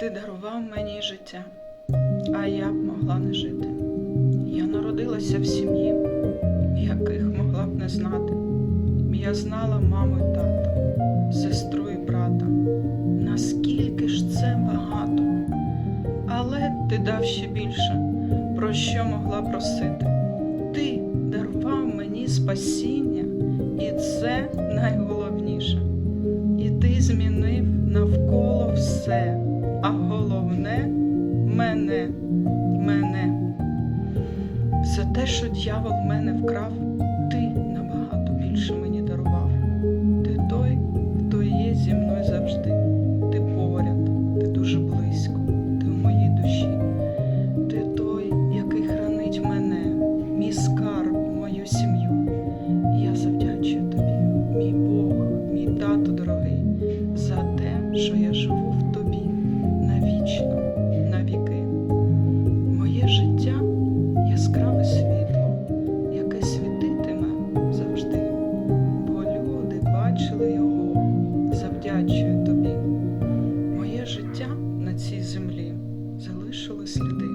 ти дарував мені життя, а я б могла не жити. Я народилася в сім'ї, яких могла б не знати. Я знала маму і тата, сестру і брата. Наскільки ж це багато, але ти дав ще більше, про що могла просити. Ти дарував мені спасіння, і це найголовніше. Навколо все, а головне мене, мене. Все те, що дьявол в мене вкрав, що я живу в тобі навічно, навіки. Моє життя яскраве світло, яке світитиме завжди, бо люди бачили його, завдячую тобі. Моє життя на цій землі залишило сліди.